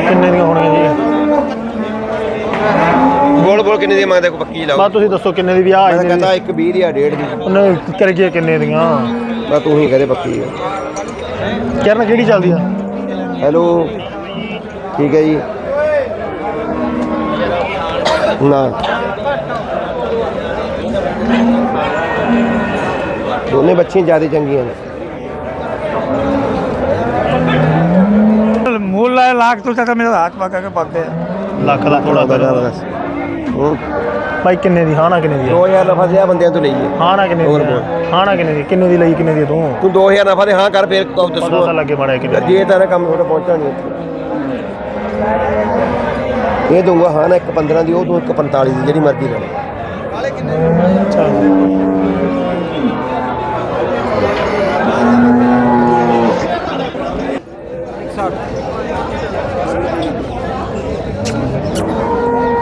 ਕਿੰਨੇ ਦੀਆਂ ਹੋਣੀਆਂ ਜੀ ਬੋਲ ਬੋਲ ਕਿੰਨੇ ਦੀ ਮੰਗਦੇ ਕੋ ਕੀ ਲਾਓ ਬਸ ਤੁਸੀਂ ਦੱਸੋ ਕਿੰਨੇ ਦੀ ਵਿਆਹ ਮੈਂ ਕਹਿੰਦਾ ਇੱਕ 20 ਦੀ ਆ ਦੀ। ਉਹਨੇ ਕਰ ਗਿਆ ਕਿੰਨੇ ਦੀਆਂ? ਬਸ ਤੂੰ ਹੀ ਕਹਦੇ ਪੱਕੀ ਆ। ਕਿਰਨ ਕਿਹੜੀ ਚੱਲਦੀ ਆ? ਹੈਲੋ? ਠੀਕ ਹੈ ਜੀ। ਨਾ। ਦੋਨੇ ਬੱਚੀਆਂ ਜ਼ਿਆਦਾ ਚੰਗੀਆਂ ਨੇ। મૂળ લાખ તો તમે હાથ માં કાંઈ પાકતે ਲੱਖ ਦਾ ਥੋੜਾ ਕਰ। ਹੁਣ ਬਾਈ ਕਿੰਨੇ ਦੀ? ਹਾਂ ਨਾ ਕਿੰਨੇ ਦੀ ਆ? 2000 ਨਫਾ ਦੇ ਆ ਬੰਦਿਆਂ ਤੋਂ ਲਈਏ। ਹਾਂ ਨਾ ਕਿੰਨੇ ਹੋਰ ਦੀ ਆ? ਹਾਂ ਨਾ ਕਿੰਨੇ ਦੀ? ਕਿੰਨੇ ਦੀ ਲਈ ਕਿੰਨੇ ਦੀ ਤੂੰ? ਤੂੰ 2000 ਨਫਾ ਦੇ ਹਾਂ ਕਰ ਫੇਰ ਕਹੋ ਪਤਾ ਤਾਂ ਦੱਸੋ ਲੱਗੇ ਮਾੜਾ ਕਿੰਨੇ ਦੀ ਜੇ ਤਾਂ ਕੰਮ ਥੋੜਾ ਪਹੁੰਚਣਾ ਨਹੀਂ ਇੱਥੇ। ਇਹ ਦੂੰਗਾ ਹਾਂ ਨਾ ਇੱਕ 15 ਦੀ ਉਹ ਤੂੰ ਇੱਕ 45 ਦੀ ਜਿਹੜੀ ਮਰਜ਼ੀ ਲੈ ਲੈ। ਇੱਕ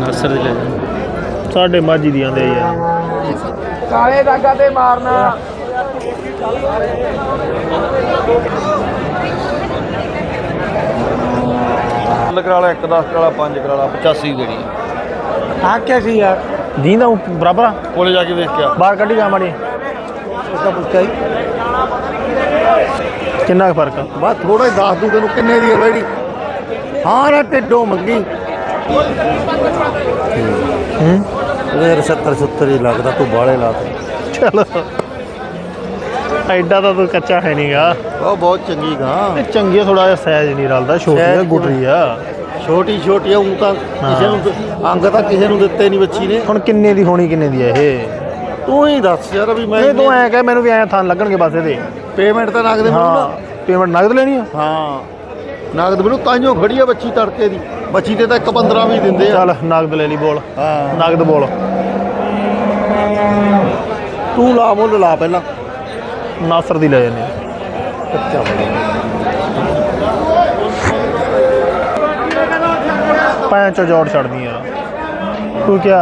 ਨਾਸਰ ਦੇ ਲੈ ਸਾਡੇ ਮਾਝੀ ਦੀਆਂ ਦੇ ਯਾਰ। ਕਾਲੇ ਦਾਗਾ ਤੇ ਮਾਰਨਾ। ਕਰਾ 1 10 ਕਰਾ 5 ਕਰਾ 85 ਦੇਣੀ ਆ। ਆ ਕਿਆ ਸੀ ਯਾਰ? ਦੀਨ ਉਹ ਬਰਾਬਰ ਕੋਲੇ ਜਾ ਕੇ ਵੇਖ ਬਾਹਰ ਕੱਢੀ ਜਾ ਮਾੜੀ। ਉਸਦਾ ਪੁੱਛਿਆ ਹੀ ਕਿੰਨਾ ਕੁ ਫ਼ਰਕ ਬਸ ਥੋੜਾ ਹੀ ਦੱਸ ਦੂ ਤੈਨੂੰ ਕਿੰਨੇ ਦੀ ਹੈ ਹੂੰ ਯਾਰ 70 70 ਹੀ ਲੱਗਦਾ ਤੂੰ ਬਾਲੇ ਲਾ ਦੇ। ਚਲੋ। ਐਡਾ ਤਾਂ ਤੂੰ ਕੱਚਾ ਹੈ ਨਹੀਂਗਾ। ਉਹ ਬਹੁਤ ਚੰਗੀ ਗਾਂ। ਚੰਗੀ ਥੋੜਾ ਜਿਹਾ ਸਾਈਜ਼ ਨਹੀਂ ਰਲਦਾ ਛੋਟੀ ਆ ਗੁੱਟਰੀ ਆ। ਛੋਟੀ ਛੋਟੀ ਉਹ ਤਾਂ ਕਿਸੇ ਨੂੰ ਅੰਗ ਤਾਂ ਕਿਸੇ ਨੂੰ ਦਿੱਤੇ ਨਹੀਂ ਬੱਚੀ ਨੇ। ਹੁਣ ਕਿੰਨੇ ਦੀ ਹੋਣੀ ਕਿੰਨੇ ਦੀ ਆ ਇਹ? ਤੂੰ ਹੀ ਦੱਸ ਯਾਰ ਵੀ ਮੈਂ ਨਹੀਂ ਤੂੰ ਐ ਕਹਿ ਮੈਨੂੰ ਵੀ ਐ ਥਾਂ ਲੱਗਣਗੇ ਬਸ ਇਹਦੇ। ਪੇਮੈਂਟ ਤਾਂ ਨਗਦ ਹਾਂ ਮਿਲੂਗਾ ਪੇਮੈਂਟ ਨਗਦ ਲੈਣੀ ਆ? ਹਾਂ। ਨਗਦ ਮਿਲੂ ਤਾਈਓ ਖੜੀ ਆ ਬੱਚੀ ਤੜਕੇ ਦੀ। ਬੱਚੀ ਤੇ ਤਾਂ ਇੱਕ 15 ਵੀ ਦਿੰਦੇ ਆ। ਚੱਲ ਨਗਦ ਲੈ ਲਈ ਬੋਲ। ਹਾਂ। ਨਗਦ ਬੋਲ। ਤੂੰ ਲਾ ਮੁੱਲ ਲਾ ਪਹਿਲਾਂ। ਨਾਸਰ ਦੀ ਲੈ ਜਾਂਦੇ ਅੱਛਾ ਪੰਜ ਜੋੜ ਛੱਡਦੀ ਆ। ਤੂੰ ਕਿਆ?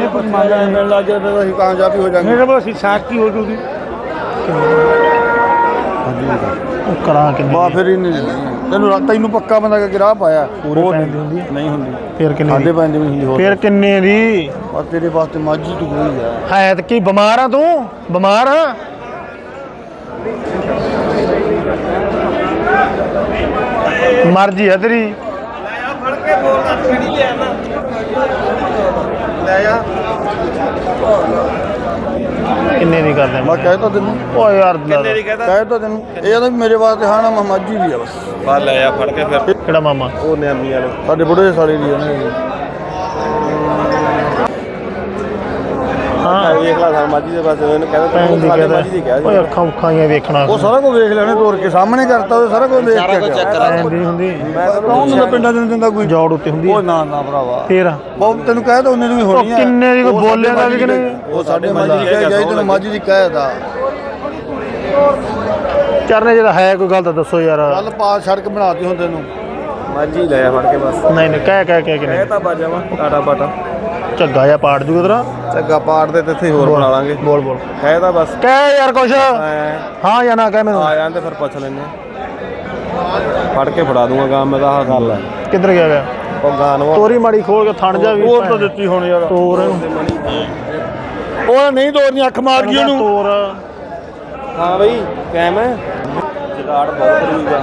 ਇਹ ਕੁਝ ਮਾਜਾ ਮਿਲਣ ਲੱਗ ਜਾਏ ਤਾਂ ਅਸੀਂ ਕਾਮਯਾਬੀ ਹੋ ਜਾਾਂਗੇ। ਮੇਰੇ ਕੋਲ ਅਸੀਂ ਸਾਖੀ ਹੋ ਜੂਗੀ? ਉਹ ਕਰਾਂ ਬਾ ਫਿਰ ਹੀ ਨਹੀਂ ਤੈਨੂੰ ਰਾ- ਤੈਨੂੰ ਪੱਕਾ ਬੰਦਾ ਕਿ ਗਿਰਾਹ ਪਾਇਆ। ਪੂਰੇ ਪੈਣ ਦੀ ਹੁੰਦੀ? ਨਹੀਂ ਹੁੰਦੀ। ਫੇਰ ਕਿੰਨੇ ਸਾਡੇ ਦੀ? ਵੀ ਨਹੀਂ ਹੁੰਦੀ ਹੋਰ ਫੇਰ ਕਿੰਨੇ ਦੀ? ਬਸ ਤੇਰੇ ਵਾਸਤੇ ਮਾਝੀ ਤੂੰ ਹੋਈ ਆ। ਹੈ ਤੇ ਕੀ ਬਿਮਾਰ ਆ ਤੂੰ? ਬਿਮਾਰ? ਆ ਮਰਜ਼ੀ ਆ ਤੇਰੀ ਕਿੰਨੇ ਦੀ ਕਰਦੇ ਮੈਂ ਕਹਿ ਤਾ ਤੈਨੂੰ ਓ ਯਾਰ ਕਿੰਨੇ ਦੀ ਕਹਿ ਤਾ ਤੈਨੂੰ ਇਹ ਵੀ ਮੇਰੇ ਵਾਸਤੇ ਹਾਂ ਨਾ ਮਾਝੀ ਦੀ ਆ ਬਸ। ਬਾਹਰ ਲੈ ਆ ਫੜ ਕੇ ਫਿਰ। ਕਿਹੜਾ ਮਾਮਾ? ਉਹ ਨਿਆਮੀ ਵਾਲੇ। ਸਾਡੇ ਬੁੱਢੇ ਸਾਲੇ ਦੀ ਉਹਨੇ ਹਾਂ ਮਾਜੀ ਦੇ ਪਾਸੇ ਉਹਨੂੰ ਕਹਿੰਦਾ ਪੈਣ ਦੀ ਸਾਡੇ ਮਾਜੀ ਦੀ ਕਹਦਾ ਕਿਹਾ ਓਏ ਅੱਖਾਂ ਉੱਖਾਂ ਹੀ ਵੇਖਣਾ। ਉਹ ਸਾਰਾ ਕੁਝ ਵੇਖ ਲੈਣੇ ਤੋਰ ਕੇ ਸਾਹਮਣੇ ਕਰਤਾ ਉਹ ਸਾਰਾ ਕੁਝ ਦੇਖ ਕੇ। ਚੈੱਕ ਕਰਾ ਦੀ ਨੀ ਹੁੰਦੀ ਕੌਣ ਨੂੰ ਪਿੰਡਾਂ ਦੇ ਦਿੰਦਾ ਕੋਈ? ਜੋੜ ਉੱਤੇ ਹੁੰਦੀ ਉਹ ਆ। ਨਾ ਨਾ ਭਰਾਵਾ। ਫੇਰ ਬਹੁਤ ਤੈਨੂੰ ਕਹਿ ਤਾ ਉਹਨੇ ਨੂੰ ਹੋਣੀ ਆ ਕਿੰਨੇ ਦੀ ਕੋਈ ਬੋਲਿਆ ਦਾ ਵੀ ਕਿ ਮਾਝੀ ਨਹੀਂ? ਉਹ ਸਾਡੇ ਮਾਝੀ ਦੀ ਕਹਿ ਜਾਈ ਤੈਨੂੰ ਮਾਝੀ ਦੀ ਕਹਿ ਤਾ। ਚਰਨੇ ਜਿਹੜਾ ਹੈ ਕੋਈ ਗੱਲ ਤਾਂ ਦੱਸੋ ਯਾਰ। ਕੱਲ ਪਾ ਸੜਕ ਬਣਾਤੀ ਹੁਣ ਤੈਨੂੰ। ਮਾਜੀ ਲੈ ਫੜ ਕੇ ਬਸ। ਨਹੀਂ ਨਹੀਂ ਕਹਿ ਕਹਿ ਕਹਿ ਕਿੰਨੇ ਇਹ ਤਾਂ ਬਾਜਾ ਵਾ ਟਾਟਾ ਬਾਟਾ ਝੱਗਾ ਜਾਂ ਪਾੜ ਦੂਗਾ ਤੇਰਾ। ਝੱਗਾ ਪਾੜ ਦੇ ਤੇ ਇੱਥੇ ਹੋਰ ਬਣਾ ਲਾਂਗੇ। ਬੋਲ ਬੋਲ। ਹੈ ਤਾਂ ਬਸ। ਕਹਿ ਯਾਰ ਕੁਛ। ਹਾਂ ਜਾਂ ਨਾ ਕਹਿ ਮੈਨੂੰ। ਆ ਜਾਂ ਤੇ ਫਿਰ ਪੁੱਛ ਲੈਨੇ ਫੜ ਕੇ ਫੜਾ ਦੂੰਗਾ ਗਾਮ ਮੈਂ ਤਾਂ ਆਹ ਗੱਲ ਹੈ। ਕਿੱਧਰ ਗਿਆ ਗਿਆ? ਉਹ ਗਾਨ ਤੋਰੀ ਮਾੜੀ ਖੋਲ ਕੇ ਥਣ ਜਾ ਵੀ ਹੋਰ ਤਾਂ ਦਿੱਤੀ ਹੁਣ ਯਾਰ। ਤੋਰ ਉਹ ਨਹੀਂ ਤੋਰਨੀ ਅੱਖ ਮਾਰ ਗਈ ਉਹਨੂੰ। ਤੋਰ। ਹਾਂ ਬਈ ਕੈਮ ਹੈ। ਜਗਾੜ ਬਹੁਤ ਰੂਗਾ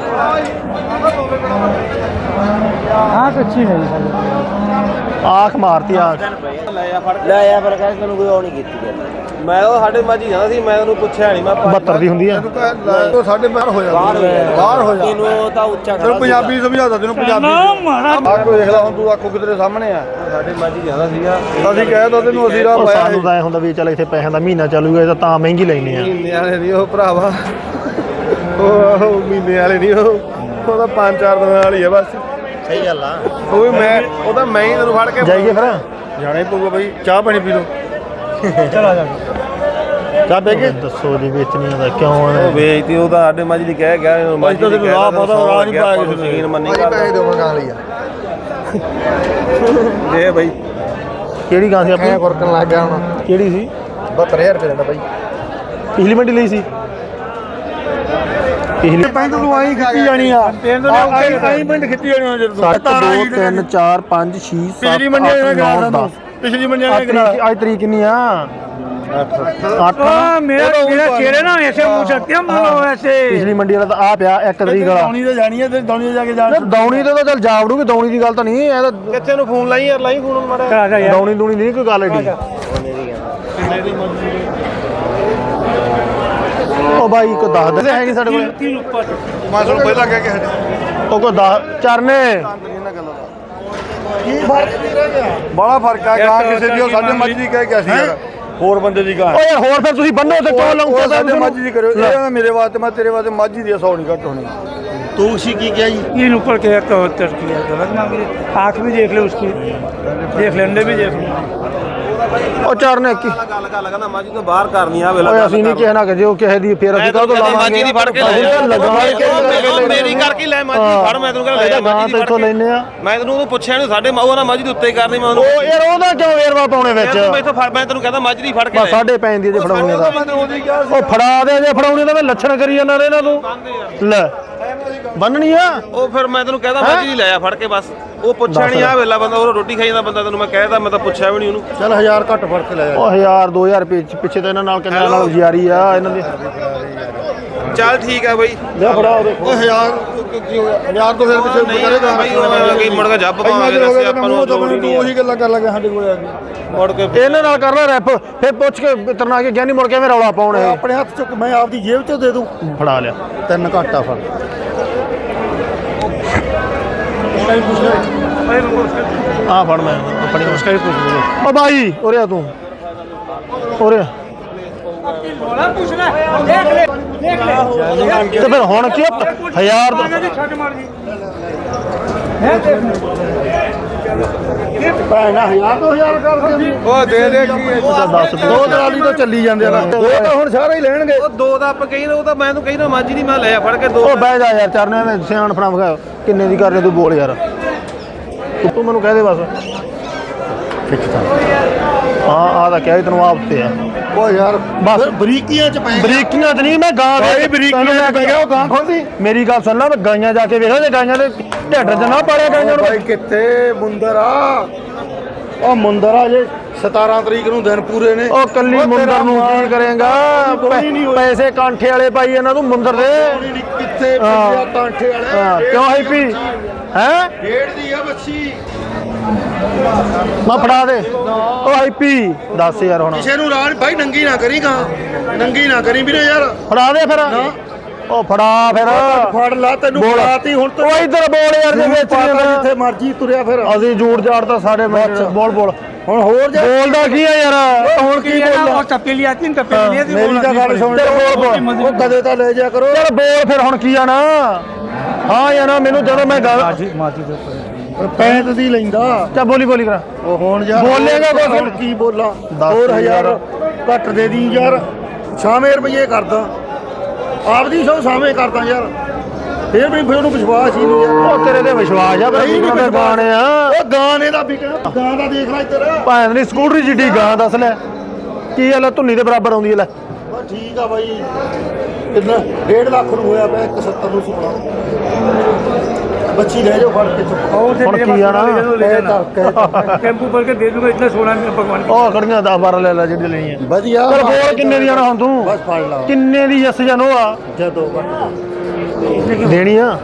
ਹਾਂ ਕੱਚੀ ਨਹੀਂ ਸਾਡੇ ਆਖ ਮਾਰਤੀ ਆਖ। ਲੈ ਆ ਫਿਰ ਕਹਿੰਦੇ ਤੈਨੂੰ ਕੋਈ ਉਹ ਨਹੀਂ ਕੀਤੀ ਜਾਂਦੀ ਮੈਂ ਉਹ ਸਾਡੇ ਮਾਝੀ ਜਾਂਦਾ ਸੀ ਮੈਂ ਉਹਨੂੰ ਪੁੱਛਿਆ ਨਹੀਂ ਮੈਂ 72 ਦੀ ਹੁੰਦੀ ਆ। ਉਹ ਸਾਡੇ ਬਾਹਰ ਹੋ ਬਾਹਰ ਹੋ ਜਾ ਬਾਹਰ ਹੋ ਜਾ ਇਹਨੂੰ ਤਾਂ ਉੱਚਾ ਤੈਨੂੰ ਪੰਜਾਬੀ ਸਮਝਾਦਾ ਤੈਨੂੰ ਪੰਜਾਬੀ ਆ ਕੋਈ ਦੇਖ ਲੈ ਹੁਣ ਤੂੰ ਆਖੋ ਕਿਤੇ ਸਾਹਮਣੇ ਆ। ਸਾਡੇ ਮਾਝੀ ਜਾਂਦਾ ਸੀਗਾ। ਅਸੀਂ ਕਹਿ ਦੋ ਤੈਨੂੰ ਅਸੀਂ ਰਾਹ ਪਾਇਆ ਸਾਨੂੰ ਤਾਂ ਐ ਹੁੰਦਾ ਵੀ ਚੱਲ ਇੱਥੇ ਪੈਸਿਆਂ ਦਾ ਮਹੀਨਾ ਚੱਲੂਗਾ ਇਹ ਤਾਂ ਤਾਂ ਮਹਿੰਗੀ ਲੈਣੀ ਆ। ਮਹੀਨੇ ਵਾਲੇ ਨਹੀਂ ਉਹ ਭਰਾਵਾ। ਉਹ ਉਹ ਮਹੀਨੇ ਵਾਲੇ ਨਹੀਂ ਉਹ। ਉਹ ਤਾਂ ਪੰਜ ਚਾਰ ਦਿਨਾਂ ਵਾਲੀ ਆ ਬਸ। ਸਹੀ ਗੱਲ ਆ। ਉਹ ਵੀ ਮੈਂ ਉਹ ਤਾਂ ਮੈਂ ਹੀ ਤੈਨੂੰ ਫੜ ਕੇ ਜਾਈਏ ਫਿਰ। ਜਾਣਾ ਹੀ ਪਊਗਾ ਬਈ ਚਾਹ ਪਾਣੀ ਪੀ ਲਓ। ਚਲਾ ਜਾ। ਚਾਹ ਪੀ ਕੇ? ਦੱਸੋ ਜੀ ਵੇਚਣੀਆਂ ਦਾ ਕਿਉਂ ਉਹ ਐ? ਵੇਚਤੀ ਉਹ ਤਾਂ ਸਾਡੇ ਮਾਝੀ ਦੀ ਕਹਿ ਗਿਆ ਮਾਝੀ ਤਾਂ ਤੈਨੂੰ ਰਾਹ ਪਤਾ, ਰਾਹ ਨਹੀਂ ਪਾਇਆ ਕਿਸੇ ਨੇ। ਯਕੀਨ ਮੰਨੀ ਭਾਜੀ ਪੈਸੇ ਦੇਵਾਂਗਾ ਲਈ ਆ। ਦੇ ਬਈ। ਕਿਹੜੀ ਗਾਂ ਸੀ ਆਪਣੀ? ਕੁਰਕਣ ਲੱਗ ਗਿਆ ਹੁਣ। ਕਿਹੜੀ ਸੀ? 72000 ਰੁਪਏ ਦਾ ਬਾਈ। ਪਿਛਲੀ ਮੰਡੀ ਲਈ ਸੀ। ਪਿਛਲੀ ਪਿੰਡ ਨੂੰ ਆਈ ਖਿੱਚੀ ਜਾਣੀ ਆ। ਆਈ ਆਈ ਪਿੰਡ ਜਾਣੀ ਆ ਜਦੋਂ। 7 2 3 4 5 6 7 8 9 10 ਪਿਛਲੀ ਮੰਡੀਆਂ ਨੇ ਅੱਜ ਤਰੀਕ ਕਿੰਨੀ ਆ? 8 ਮੇਰਾ ਮੇਰਾ ਚਿਹਰੇ ਨਾ ਐਸੇ ਮੂੰਹ ਚੱਕਿਆ ਮਨੋ ਐਸੇ। ਪਿਛਲੀ ਮੰਡੀ ਵਾਲਾ ਆ ਪਿਆ ਇੱਕ ਤਰੀਕ ਦੌਣੀ ਦੀ ਗੱਲ ਤਾਂ ਨਹੀਂ ਫੋਨ ਲਾਈ ਯਾਰ ਦੂਣੀ ਨਹੀਂ ਗੱਲ। ਉਹ ਬਾਈ ਕੋ ਦੱਸ ਦੇ ਹੈ ਨਹੀਂ ਸਾਡੇ ਕੋਲ तीन ऊपर ਮੈਂ ਤੁਹਾਨੂੰ ਪਹਿਲਾਂ ਕਹਿ ਕੇ ਹਟਿਆ ਉਹ ਕੋ ਦੱਸ ਚਰਨੇ ਕੀ ਫਰਕ ਨਹੀਂ ਰਹਿ ਗਿਆ ਬੜਾ ਫਰਕ ਆ ਗਾਂ ਕਿਸੇ ਦੀ ਉਹ ਸਾਡੇ ਮੱਝ ਦੀ ਕਹਿ ਗਿਆ ਸੀ ਯਾਰ ਹੋਰ ਬੰਦੇ ਦੀ ਗਾਂ ਓ ਯਾਰ ਹੋਰ ਫਿਰ ਤੁਸੀਂ ਬੰਨੋ ਤੇ ਕਿਉਂ ਉਹ ਲਾਉਂਦੇ ਸਾਡੇ ਮੱਝ ਦੀ ਕਰਿਓ ਇਹ ਨਾ ਮੇਰੇ ਵਾਸਤੇ ਮੈਂ ਤੇਰੇ ਵਾਸਤੇ ਮੱਝ ਦੀ 100 ਨਹੀਂ ਘੱਟ ਹੋਣੀ ਤੂੰ ਸੀ ਕੀ ਕਿਹਾ ਜੀ तीन ऊपर के इकहत्तर किया गलत मांग रहे आँख भी देख ले उसकी देख ले अंडे भी देख ले ਉਹ ਚਰਨੇ ਕੀ? ਗੱਲ ਕਰ ਲਗਾ ਮਾਝੀ ਤੋਂ ਬਾਹਰ ਕਰਨੀ ਆ ਵੇਲਾ ਓਏ ਅਸੀਂ ਨਹੀਂ ਕਿਸੇ ਨਾ ਕਿ ਜੇ ਉਹ ਕਿਸੇ ਦੀ ਫਿਰ ਅਸੀਂ ਕਾਹਦੋਂ ਲਾਵਾਂਗੇ? ਮਾਝੀ ਦੀ ਫੜ ਕੇ ਲੈ ਮੇਰੀ ਕਰਕੇ ਲੈ ਮਾਝੀ ਫੜ ਮੈਂ ਤੈਨੂੰ ਕਹਿੰਦਾ ਲੈ ਜਾ ਗਾਂ ਮਾਝੀ ਤੇ ਦੀ ਇੱਥੋਂ ਫੜ ਕੇ ਲੈਨੇ ਆ। ਮੈਂ ਤੈਨੂੰ ਉਹ ਪੁੱਛਿਆ ਨਹੀਂ ਸਾਡੇ ਮਾਂ ਨਾ ਮਾਝੀ ਦੇ ਉੱਤੇ ਕਰਨੀ ਮੈਂ ਉਹਨੂੰ। ਉਹ ਯਾਰ ਉਹਦਾ ਕਿਉਂ ਵੇਰਵਾ ਪਾਉਣੇ ਵਿੱਚ? ਤੂੰ ਮੈਥੋਂ ਫੜ ਮੈਂ ਤੈਨੂੰ ਕਹਿੰਦਾ ਮਾਝੀ ਦੀ ਫੜ ਕੇ ਲੈ। ਸਾਡੇ ਪੈਂਦੀ ਜੇ ਫੜਾਉਣੇ ਦਾ। ਮੈਂ ਉਹ ਫੜਾ ਦੇ ਜੇ ਫੜਾਉਣੇ ਦਾ ਮੈਂ ਲੱਛਣ ਕਰੀ ਜਾਂਦਾ ਇਹਨਾਂ ਤੂੰ। ਲੈ। ਬੰਨਣੀ ਆ? ਉਹ ਫਿਰ ਮੈਂ ਤੈਨੂੰ ਕਹਿੰਦਾ ਦੀ ਲੈ ਆ ਫੜ ਕੇ ਬਸ। ਉਹ ਪੁੱਛਿਆ ਨਹੀਂ ਆ ਵੇਲਾ ਬੰਦਾ ਉਹ ਰੋਟੀ ਖਾਈ ਜਾਂਦਾ ਬੰਦਾ ਤੈਨੂੰ ਮੈਂ ਕਹਿਦਾ ਮੈਂ ਤਾਂ ਪੁੱਛਿਆ ਵੀ ਨਹੀਂ ਉਹਨੂੰ। ਚੱਲ 1000 ਘੱਟ ਫ਼ਰਕ ਲੈ ਜਾ। ਉਹ 1000 2000 ਰੁਪਏ ਪਿੱਛੇ ਤਾਂ ਇਹਨਾਂ ਨਾਲ ਕਿੰਨਾ ਨਾਲ ਯਾਰੀ ਆ ਇਹਨਾਂ ਦੀ। ਚੱਲ ਠੀਕ ਆ ਬਈ। ਲੈ ਫੜਾ ਉਹ 1000 ਕੀ ਹੋ ਗਿਆ 1000 ਤੋਂ ਫਿਰ ਪਿੱਛੇ ਨਹੀਂ ਕਰੇਗਾ ਬਈ ਉਹ ਕੀ ਮੁੜ ਕੇ ਜੱਬ ਪਾਵਾਂਗੇ ਦੱਸੇ ਆਪਾਂ ਨੂੰ ਤੂੰ ਉਹੀ ਗੱਲਾਂ ਕਰ ਲੱਗਾ ਸਾਡੇ ਕੋਲ ਆ ਕੇ। ਮੁੜ ਕੇ ਇਹਨਾਂ ਨਾਲ ਕਰ ਲੈ ਰੈਪ ਫਿਰ ਪੁੱਛ ਕੇ ਤਰਨਾ ਕੇ ਗਿਆਨੀ ਮੁੜ ਕੇ ਐਵੇਂ ਰੌਲਾ ਪਾਉਣ ਇਹ। ਆਪਣੇ ਹੱਥ ਚੁੱਕ ਮੈਂ ਆਪਦੀ ਜੇਬ ਚੋਂ ਦੇ ਦੂੰ। ਫੜਾ ਲਿਆ। ਤਿੰਨ ਘਾਟਾ ਫੜ। ਆ ਫੜ ਮੈਂ ਆਪਣੀ ਮੁਸਕਾ ਹੀ ਪੁੱਛ ਲੂ ਓ ਬਾਈ ਉਰੇ ਆ ਤੂੰ ਉਰੇ ਆ। ਤੇ ਫਿਰ ਹੁਣ ਕੀ ਆ? ਹਜ਼ਾਰ ਦਾ- छठ मार दी ਭੈਣਾ 1000 ਤੋਂ 1000 ਕਰ ਦੇ ਉਹ ਦੇ ਦੇ ਕੀ ਤਾਂ ਦੱਸ ਤੂੰ। ਦੋ ਦਲਾਲੀ ਤੋਂ ਚੱਲੀ ਜਾਂਦੇ ਆ ਨਾ। ਦੋ ਤਾਂ ਹੁਣ ਸਾਰੇ ਹੀ ਲੈਣਗੇ। ਉਹ ਦੋ ਦਾ ਆਪਾਂ ਕਹੀ ਨਾ ਉਹ ਤਾਂ ਮੈਂ ਤੂੰ ਕਹੀ ਨਾ ਮਾਝੀ ਦੀ ਮੈਂ ਲੈ ਆ ਫੜ ਕੇ ਦੋ। ਉਹ ਬਹਿ ਜਾ ਯਾਰ ਚਰਨੇ ਨੇ ਸਿਆਣ ਫਣਾ ਵਿਖਾ। ਕਿੰਨੇ ਦੀ ਕਰ ਰਿਹਾ ਤੂੰ ਬੋਲ ਯਾਰ। ਤੂੰ- ਤੂੰ ਮੈਨੂੰ ਕਹਿ ਦੇ ਬਸ। ਖਿੱਚਦਾ ਹਾਂ ਆ ਤਾਂ ਕਿਹਾ ਸੀ ਤੈਨੂੰ ਆਪ ਤੇ ਆ। ਉਹ ਯਾਰ ਬਸ। ਬਰੀਕੀਆਂ ਚ ਪੈ ਬਰੀਕੀਆਂ ਤੇ ਨਹੀਂ ਮੈਂ ਗਾਂ ਦੇ ਭਾਈ ਬਰੀਕੀਆਂ ਤੈਨੂੰ ਮੈਂ ਚ ਪੈ ਗਿਆ ਉਹ ਗਾਂ ਖੋਲਦੀ ਮੇਰੀ ਗੱਲ ਸੁਣ ਲੈ ਮੈਂ ਗਾਈਆਂ ਜਾ ਕੇ ਵੇਖਾਂ ਤੇ ਗਾਈਆਂ ਦੇ ਢੱਡ ਚ ਨਾ ਪਾੜਿਆ ਗਾਈਆਂ ਨੂੰ ਭਾਈ ਕਿੱਥੇ? ਮੁੰਦਰ। ਉਹ ਮੁੰਦਰ ਜੇ 17 ਤਰੀਕ ਨੂੰ ਦਿਨ ਪੂਰੇ ਨੇ। ਉਹ ਕੱਲੀ ਉਹ ਮੁੰਦਰ ਨੂੰ ਕੀ ਕਰੇਗਾ। ਪੈਸੇ ਕਾਂਠੇ ਵਾਲੇ ਪਾਈ ਇਹਨਾਂ ਨੂੰ ਮੁੰਦਰ ਦੇ। ਕਿੱਥੇ ਹਾਂ। ਪਈਆ ਕਾਂਠੇ ਵਾਲੇ? ਹਾਂ ਕਿਉਂ ਹੈਪੀ ਹੈ? ਡੇਢ ਦੀ ਆ ਬੱਚੀ ਮੈਂ ਫੜਾ ਦੇ। ਉਹ ਹੈਪੀ ਦੱਸ ਯਾਰ ਹੁਣ। ਕਿਸੇ ਨੂੰ ਰਾਜ ਭਾਈ ਨੰਗੀ ਨਾ ਕਰੀ ਗਾ। ਨੰਗੀ ਨਾ ਕਰੀ ਵੀਰੇ ਯਾਰ। ਫੜਾ ਦੇ ਫਿਰ। ਉਹ ਫੜਾ ਫਿਰ ਫੜ ਲਾ ਤੈਨੂੰ ਬੋਲ। ਫੜਾਤੀ ਹੁਣ ਉਹ ਇੱਧਰ ਬੋਲ ਯਾਰ ਜੇ ਵਿੱਚ ਜਿੱਥੇ ਮਰਜੀ ਤੁਰਿਆ ਫਿਰ ਅਸੀਂ ਜੂੜ ਜਾੜ ਤਾਂ ਸਾਡੇ ਮਿੰਟ ਬੋਲ ਬੋਲ ਹੁਣ ਹੋਰ ਜਾ ਬੋਲਦਾ ਕੀ ਆ ਯਾਰ ਹੁਣ ਕੀ ਬੋਲਦਾ और तपेली आती है तपेली आती ਮੇਰੀ ਤਾਂ ਗੱਲ ਸੁਣ ਚੱਲ ਬੋਲ ਬੋਲ ਉਹ ਕਦੇ ਤਾਂ ਲੈ ਜਾ ਕਰੋ ਚੱਲ ਬੋਲ ਫਿਰ ਹੁਣ ਕੀ ਆ ਨਾ ਹਾਂ ਯਾਰ ਨਾ ਮੈਨੂੰ ਜਦੋਂ ਮੈਂ ਗੱਲ माजी माजी दे ऊपर ਪੈਂਤ ਦੀ ਲੈਂਦਾ ਚੱਲ ਬੋਲੀ ਬੋਲੀ ਕਰਾ ਉਹ ਹੁਣ ਯਾਰ ਬੋਲੇਗਾ ਕੁਛ? ਹੁਣ ਕੀ ਬੋਲਾਂ ਦੱਸ ਹੋਰ ਹਜ਼ਾਰ ਯਾਰ। ਘੱਟ ਦੇ ਦੀ ਯਾਰ ਛਾਵੇਂ ਰੁਪਏ ਕਰਦਾ ਆਪਦੀ ਸੋ ਛਾਵੇਂ ਕਰਦਾ ਯਾਰ। ਫੇਰ ਵੀ ਫਿਰ ਉਹਨੂੰ ਵਿਸ਼ਵਾਸ ਹੀ ਨਹੀਂ ਯਾਰ ਉਹ ਤੇਰੇ ਤੇ ਵਿਸ਼ਵਾਸ ਆ ਬਈ ਦੇ ਗਾਣੇ ਆ? ਉਹ ਗਾਂ ਨੇ ਦਾ ਵਿਕਣਾ ਗਾਂ ਦਾ ਦੇਖ ਲੈ ਇੱਧਰ ਭਾਵੇਂ ਨਹੀਂ ਸਕੂਟਰੀ ਜਿੱਡੀ ਗਾਂ ਦੱਸ ਲੈ। ਕੀ ਆ ਲੈ ਧੁੰਨੀ ਦੇ ਬਰਾਬਰ ਆਉਂਦੀ ਹੈ ਲੈ। ਠੀਕ ਆ ਬਾਈ। ਕਿੰਨਾ 1.5 ਲੱਖ ਨੂੰ ਹੋਇਆ ਪਿਆ 170 ਨੂੰ ਸੁਣਾ। ਬੱਚੀ ਲੈ ਜਾਓ ਫੜ ਕੇ ਚੁੱਪ और ਹੁਣ ਕੀ ਆ ਨਾ ਕਹਿ ਤਾ ਕਹਿ ਤਾ टेम्पू भर के दे दूंगा इतना सोना में भगवान की ਉਹ ਖੜੀਆਂ 10 12 ਲੈ ਲੈ ਜਿਹੜੀ ਲੈਣੀਆਂ ਵਧੀਆ ਚਲ ਬੋਲ ਕਿੰਨੇ ਦੀ ਆਣਾ ਹੁਣ ਤੂੰ ਬਸ ਫੜ ਲਾ ਕਿੰਨੇ ਦੀ ਯਸ ਜਨੋ ਆ ਜਦੋਂ ਦੇਣੀ ਆ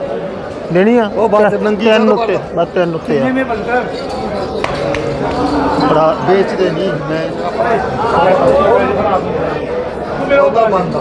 ਦੇਣੀ ਆ ਉਹ ਬਸ ਨੰਗੀ ਤਿੰਨ ਕਦੋਂ ਉੱਤੇ ਬਸ ਤਿੰਨ ਉੱਤੇ ਆ में बनकर ਬੜਾ ਵੇਚਦੇ ਨਹੀਂ ਮੈਂ ਉਹਦਾ ਬੰਦਾ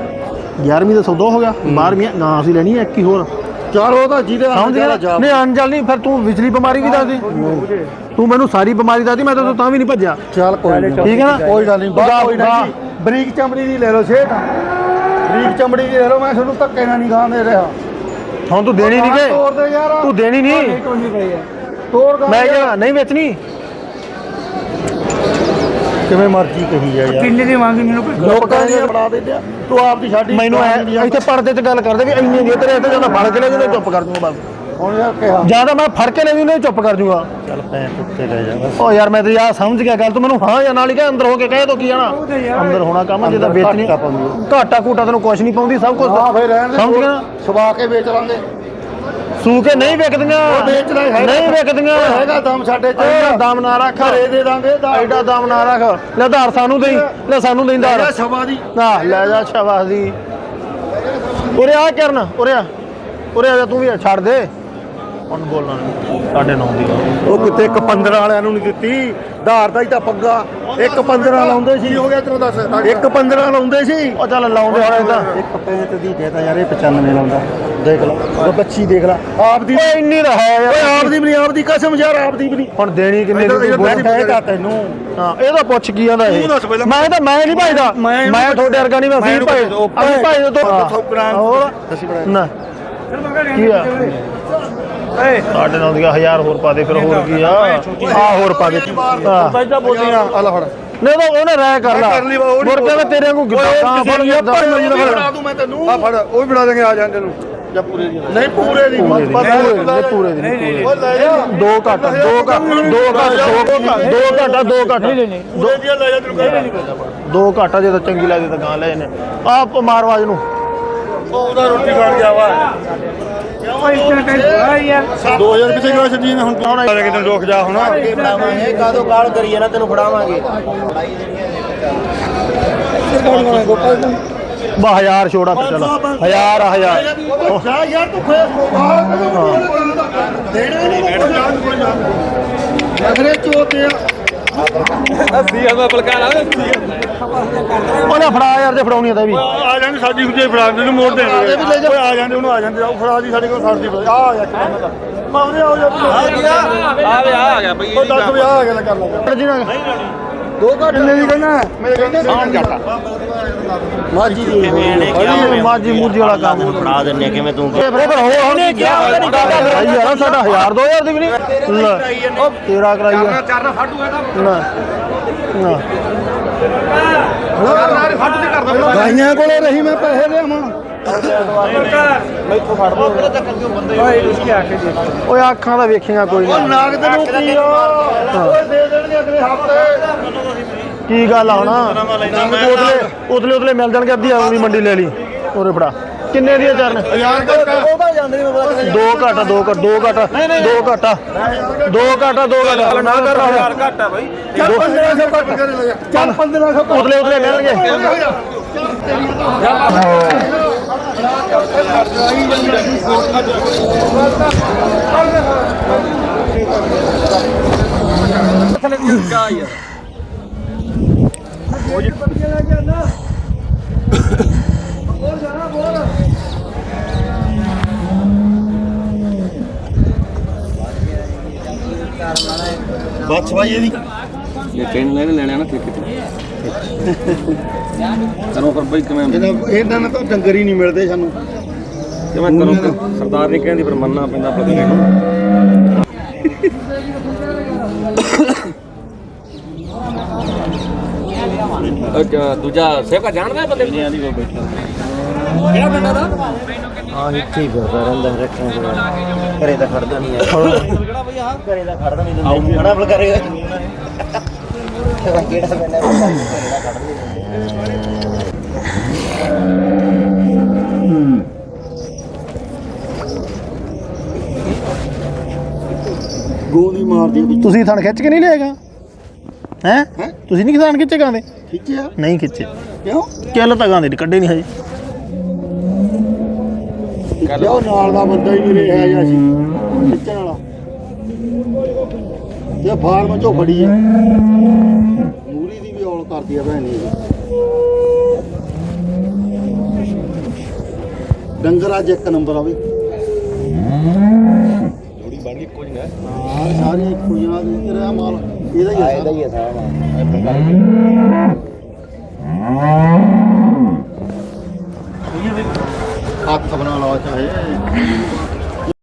11ਵੀਂ ਦਾ ਸੌਦਾ ਹੋ ਗਿਆ 12ਵੀਂ ਨਾ ਅਸੀਂ ਲੈਣੀ ਹੈ ਇੱਕ ਹੋਰ। ਚਾਰ ਉਹ ਤਾਂ ਜਿਹਦੇ ਸਮਝ ਗਿਆ? ਨਾ? ਨਹੀਂ ਅਣਜਲ ਨਹੀਂ ਫਿਰ ਤੂੰ ਵਿਚਲੀ ਬਿਮਾਰੀ ਵੀ ਦੱਸ ਤੂੰ ਮੈਨੂੰ ਸਾਰੀ ਬਿਮਾਰੀ ਦੱਸ ਮੈਂ ਤਾਂ ਤਾਂ ਵੀ ਨਹੀਂ ਭੱਜਿਆ। ਚੱਲ ਕੋਈ ਨਹੀਂ। ਠੀਕ ਹੈ ਨਾ? ਕੋਈ ਗੱਲ ਨਹੀਂ ਬਾਹਰ ਕੋਈ ਨਾ ਬਰੀਕ ਚਮੜੀ ਦੀ ਲੈ ਲਓ ਸ਼ੇਟ ਬਰੀਕ ਚਮੜੀ ਦੀ ਲੈ ਲਓ ਮੈਂ ਤੁਹਾਨੂੰ ਧੱਕੇ ਨਾਲ ਨਹੀਂ ਗਾਂ ਰਿਹਾ। ਹੁਣ ਤੂੰ ਦੇਣੀ ਨਹੀਂ ਕਿ? ਤੂੰ ਦੇਣੀ ਨਹੀਂ। ਤੋੜ ਗਾ ਮੈਂ ਕਿਹਾ ਨਹੀਂ ਵੇਚਣੀ। ਕਿਵੇਂ ਮਰਜ਼ੀ ਕਹੀ ਆ ਯਾਰ। ਕਿੰਨੇ ਦੀ ਮੰਗ ਨਹੀਂ ਲੋਕਾਂ ਨੇ ਬਣਾ ਦੇ ਦਿਆ ਤੂੰ ਆਪ ਦੀ ਛਾਡੀ ਮੈਨੂੰ ਐ ਇੱਥੇ ਪਰਦੇ 'ਚ ਗੱਲ ਕਰਦੇ ਵੀ ਇੰਨੀ ਦੀ ਤੇਰੇ ਇੱਥੇ ਜਦੋਂ ਫੜ ਕੇ ਲੈ ਜਦੋਂ ਚੁੱਪ ਕਰ ਦੂੰਗਾ ਬਸ। ਹੁਣ ਯਾਰ ਕਿਹਾ। ਜਾਂ ਤਾਂ ਮੈਂ ਫੜ ਕੇ ਲੈ ਜੂਨੇ ਚੁੱਪ ਕਰ ਜੂਗਾ। ਚੱਲ ਪੈ ਉੱਤੇ ਲੈ ਜਾ ਓ ਯਾਰ ਮੈਂ ਤੇ ਯਾਰ ਸਮਝ ਗਿਆ ਗੱਲ ਤੂੰ ਮੈਨੂੰ ਹਾਂ ਜਾਂ ਨਾਲ ਹੀ ਕਹੇ ਅੰਦਰ ਹੋ ਕੇ ਕਹੇ ਤੋ ਕੀ ਜਾਣਾ? ਅੰਦਰ ਹੋਣਾ ਕੰਮ ਜਿਹਦਾ ਵੇਚਣੀ ਘਾਟਾ ਘਾਟਾ ਕੂਟਾ ਤੈਨੂੰ ਕੁਛ ਨਹੀਂ ਪਾਉਂਦੀ ਸਭ ਕੁਝ ਹਾਂ ਫੇਰ ਰਹਿਣ ਦੇ ਸਮਝ ਗਿਆ ਸਵਾ ਕੇ ਵੇਚ ਲਾਂਗੇ। ਸੂ ਕੇ ਨਹੀਂ ਵਿਕਦੀਆਂ। ਉਹ ਵੇਚ ਲੈ ਹੈਗਾ। ਨਹੀਂ ਵਿਕਦੀਆਂ। ਹੈਗਾ ਦਮ ਸਾਡੇ ਚ। ਐਡਾ ਦਮ ਨਾ ਰੱਖ। ਘਰੇ ਦੇ ਦਾਂਗੇ ਐਡਾ ਦਮ ਨਾ ਰੱਖ। ਲੈ ਧਾਰ ਸਾਨੂੰ ਦੇਈ ਲੈ ਸਾਨੂੰ ਦੇਈ ਧਾਰ। ਸਵਾ ਦੀ ਨਾ ਲੈ ਜਾ ਸ਼ਾਬਾਸ਼ ਦੀ ਉਰੇ ਆ ਕਰਨ ਉਰੇ ਆ। ਉਰੇ ਆ ਤੂੰ ਵੀ ਛੱਡ ਦੇ। ਹੁਣ ਬੋਲਣਾ ਨਹੀਂ ਸਾਡੇ ਨੌ ਦੀ। ਉਹ ਕਿਤੇ ਇੱਕ 15 ਵਾਲਿਆਂ ਨੂੰ ਨਹੀਂ ਦਿੱਤੀ ਧਾਰ ਦਾ ਹੀ ਤਾਂ ਪੱਗਾ। ਇੱਕ 15 ਲਾਉਂਦੇ ਸੀ। ਹੋ ਗਿਆ ਤੈਨੂੰ ਦੱਸ ਇੱਕ 15 ਲਾਉਂਦੇ ਸੀ। ਉਹ ਚੱਲ ਲਾਉਂਦੇ ਹੁਣ ਇਦਾਂ ਇੱਕ 65 ਦੀ ਦੇਤਾ ਯਾਰ ਇਹ 95 ਲਾਉਂਦਾ। ਦੇਖ ਲਾ ਉਹ ਬੱਚੀ ਦੇਖ ਲਾ। ਆਪ ਦੀ ਓਏ ਇੰਨੀ ਤਾਂ ਹੈ ਓਏ ਯਾਰ ਆਪ ਦੀ ਵੀ ਨਹੀਂ ਆਪ ਦੀ ਕਸਮ ਯਾਰ ਆਪ ਦੀ ਵੀ ਨਹੀਂ। ਹੁਣ ਦੇਣੀ ਕਿੰਨੇ ਦੀ ਤੂੰ ਬੋਲ ਕਹੇਗਾ ਤੈਨੂੰ। ਹਾਂ ਇਹ ਤਾਂ ਪੁੱਛ ਕੀ ਜਾਂਦਾ ਇਹ? ਤੂੰ। ਮੈਂ ਤਾਂ ਮੈਂ ਨਹੀਂ ਭਾਈਦਾ ਮੈਂ ਤੁਹਾਡੇ ਵਰਗਾ ਨਹੀਂ ਮੈਂ ਅਸੀਂ ਇਹਨੂੰ ਭਾਈ ਉਹ ਅਸੀਂ ਭਾਈ ਤੋਂ ਠੋਕਰਾਂ ਹੋਰ? ਦੱਸੀ ਬੜਾ ਨਾ। ਕੀ ਆ? ਸਾਡੇ ਨਾਲ ਦੀਆਂ ਹਜ਼ਾਰ ਹੋਰ ਪਾ ਦੇ ਫਿਰ ਹੋਰ ਕੀ ਆ? ਆ। ਹੋਰ ਪਾ ਦੇ। ਹਾਂ। ਸਾਈਡਾ ਬੋਲੀਆਂ ਆ। ਲੈ ਫੜ। ਨਹੀਂ ਤਾਂ ਉਹਨੇ ਰਾਇ ਕਰ ਲਾ। ਕਰ ਲਈ ਵਾ, ਉਹ ਨੀ ਮੁੜ ਕੇ ਮੈਂ ਤੇਰੇ ਵਾਂਗੂ ਗਿੱਟਾ ਫੜ। ਮੈਂ ਬਣਾ ਦੂੰ ਮੈਂ ਤੈਨੂੰ। ਆ ਫੜ ਉਹ ਵੀ ਬਣਾ ਦੇਂਗੇ ਆ ਜਾਂਦੇ ਨੂੰ ਜਾਂ ਪੂਰੇ ਦੀ ਨਹੀਂ ਪੂਰੇ ਦੀ ਪੂਰੇ ਦੀ ਨਹੀਂ, ਪੂਰੇ ਦੀ ਨਹੀਂ, ਪੂਰੇ ਦੀ ਉਹ ਲੈ ਜਾ। ਦੋ ਘੱਟ ਦੋ ਘੱਟ ਦੋ ਘੱਟ ਦੋ ਘੱਟ ਦੋ ਘੱਟ ਦੋ ਘੱਟ। ਪੂਰੇ ਦੀ ਲੈ ਜਾ ਤੈਨੂੰ ਕਹਿੰਦਾ ਦੋ ਘਾਟਾ ਜੇ ਤਾਂ ਚੰਗੀ ਲੱਗਦੀ ਤਾਂ ਗਾਂ ਲੈ ਜਨੇ ਆਪ ਮਾਰਵਾਜ ਨੂੰ। ਉਹਦਾ ਰੋਟੀ ਖਾਣ ਗਿਆ ਵਾ। यार 2000 ਪਿੱਛੇ ਛੱਡੀ ਨੇ ਹੁਣ ਤੂੰ ਆਉਣਾ ਕਿਤੇ ਰੁਕ ਜਾ ਹੁਣ। ਇਹ ਕਾਦੋਂ ਕਾਲ ਕਰੀਏ ਨਾ ਤੈਨੂੰ ਫੜਾਵਾਂਗੇ। ਛੋੜਾ ਫਿਰ ਚਲ। ਹਜ਼ਾਰ ਆ, ਹਜ਼ਾਰ। ਜਾ ਯਾਰ ਤੂੰ ਖੇ ਦੇਣਾ ਨਹੀਂ ਅਗਰੇ ਚੋਤੇ ਆ ਉਹਨੇ ਫੜਾ ਯਾਰ ਜੇ ਫੜਾਉਣੀ ਆ ਤਾਂ ਵੀ। ਆ ਜਾਂਦੇ ਸਾਡੀ ਹੁੰਦੀ ਫੜਾ ਦੇ ਨੂੰ ਮੋੜ ਦੇ ਓਏ ਆ ਜਾਂਦੇ ਉਹਨੂੰ ਆ ਜਾਂਦੇ ਉਹ ਫੜਾ ਦੀ ਸਾਡੇ ਕੋਲ ਖੜਦੀ ਆ ਆ ਜਾ ਕਿਹਨਾਂ ਦਾ ਮੈਂ ਉਹਨੇ ਆ ਜਾ ਆ ਵੇ ਆ ਗਿਆ। ਬਈ ਉਹ 10 ਵਜੇ ਆ ਗਿਆ ਕਰ ਲਾਂਗਾ ਜਿਹਨਾਂ ਦੋ ਘੱਟ ਕਿੰਨੇ ਦੀ ਕਹਿੰਦਾ? ਮੇਰੇ ਕਹਿੰਦੇ ਸਾਨ ਜੱਟਾ ਮਾਜੀ ਦੀ। ਮਾਜੀ ਮੂਜੀ ਵਾਲਾ ਕੰਮ। ਫੜਾ ਦਿੰਨੇ ਕਿਵੇਂ ਤੂੰ ਇਹ ਫਿਰ ਹੋ ਉਹਨੇ ਕੀ ਯਾਰ ਸਾਡਾ 1000 2000 ਦੀ ਵੀ ਨਹੀਂ ਲੈ, ਉਹ ਤੇਰਾ ਕਰਾਈ ਆ। ਚਾਰ ਫਾਟੂ ਹੈ ਤਾਂ। ਨਾ ਨਾ ਗਾਈਆਂ ਕੋਲੇ ਰਹੀ ਮੈਂ ਪੈਸੇ ਲਿਆਵਾਂ। ਓਏ ਅੱਖਾਂ ਦਾ ਵੇਖੀਆਂ ਕੋਈ ਉਹ ਨਾਗ ਤੇ ਨੂੰ ਕੀ ਓਏ ਦੇ ਦੇਣਗੇ ਅਗਲੇ ਹਫ਼ਤੇ ਕੀ ਗੱਲ ਆ ਹੁਣ ਉਤਲੇ ਉਤਲੇ ਉਤਲੇ ਮਿਲ ਜਾਣਗੇ ਅੱਧੀ ਆਉਂਦੀ ਮੰਡੀ ਲੈ ਲਈ ਉਰੇ ਫੜਾ ਕਿੰਨੇ ਦੀ ਚਰਨ ਦੋ ਘਾਟਾ ਦੋ ਘਾਟਾ ਦੋ ਘਾਟਾ ਦੋ ਘਾਟਾ ਦੋ ਘਾਟਾ ਦੋ ਘਾਟਾ ਨਾ ਕਰ ਯਾਰ ਘੱਟ ਆ ਚੱਲ 1500 ਘੱਟ ਕਰ ਲੈ ਚੱਲ 1500 ਉਤਲੇ ਉਤਲੇ ਮਿਲਣਗੇ ਬੱਚ ਭਾਈ ਇਹਦੀ। ਇਹ ਟ੍ਰੇਨ ਲੈਣੇ ਲੈਣੇ ਨਾ ਠੇਕੇ ਤੇ ਤੈਨੂੰ ਫਿਰ ਬਈ ਕਿਵੇਂ ਇਹਨਾਂ ਇਹਨਾਂ ਨਾਲ ਤਾਂ ਡੰਗਰ ਹੀ ਨਹੀਂ ਮਿਲਦੇ ਸਾਨੂੰ। ਕਿਵੇਂ ਕਰੋ ਸਰਦਾਰ ਨੇ ਕਹਿੰਦੀ ਪਰ ਮੰਨਣਾ ਪੈਂਦਾ ਆਪਣੇ ਨੂੰ। ਦੂਜਾ ਸੇਵਕਾ ਜਾਣਦਾ ਬੰਦੇ ਨੂੰ? ਦੀ ਬੈਠਾ। ਹਾਂ ਇੱਥੇ ਹੀ ਫਿਰਦਾ ਰਹਿੰਦਾ ਰੱਖਾਂ ਦੇ ਘਰੇ ਤਾਂ ਖੜਦਾ ਨਹੀਂ ਹੈ। ਘਰੇ ਤਾਂ ਖੜਦਾ ਨਹੀਂ ਦਿੰਦੇ ਖੜਾ ਬਲ ਕਰੇਗਾ ਕਿਹੜਾ ਨਹੀਂ ਗੋਲੀ ਮਾਰਦੀ ਵਿੱਚ ਤੁਸੀਂ ਥਣ ਖਿੱਚ ਕੇ ਨਹੀਂ ਲਿਆਏਗਾ? ਹੈ? ਤੁਸੀਂ ਨਹੀਂ ਥਣ ਖਿੱਚੇ ਗਾਂਦੇ ਖਿੱਚਿਆ? ਨਹੀਂ ਖਿੱਚੇ। ਕਿਉਂ? ਕਿੱਲ ਤਾਂ ਗਾਂਦੇ ਕੱਢੇ ਨਹੀਂ ਹਜੇ। ਕਿਉਂ ਨਾਲ ਦਾ ਬੰਦਾ ਹੀ ਮੇਰੇ ਹੈ ਜਾਂ। ਸੀ ਖਿੱਚਣ ਵਾਲਾ। ਤੇ ਫਾਰਮ ਚੋਂ ਫੜੀ ਹੈ ਮੂਰੀ ਦੀ ਵੀ ਔਲ ਕਰਦੀ ਆ ਭੈਣੀ ਡੰਗਰ ਅੱਜ ਇੱਕ ਨੰਬਰ ਆ ਵੀ। ਜੋੜੀ ਬਣ ਗਈ ਕੁਝ ਨਾ। ਇੱਕੋ ਜਿਹਾ ਨੇ ਤੇਰਾ ਮਾਲ। ਇਹਦਾ ਹੀ ਆ ਇਹਦਾ ਸਾਰਾ। ਹੀ ਹੈ ਸਾਰਾ ਹੱਥ ਬਣਾ ਲਾ ਚਾਹੇ।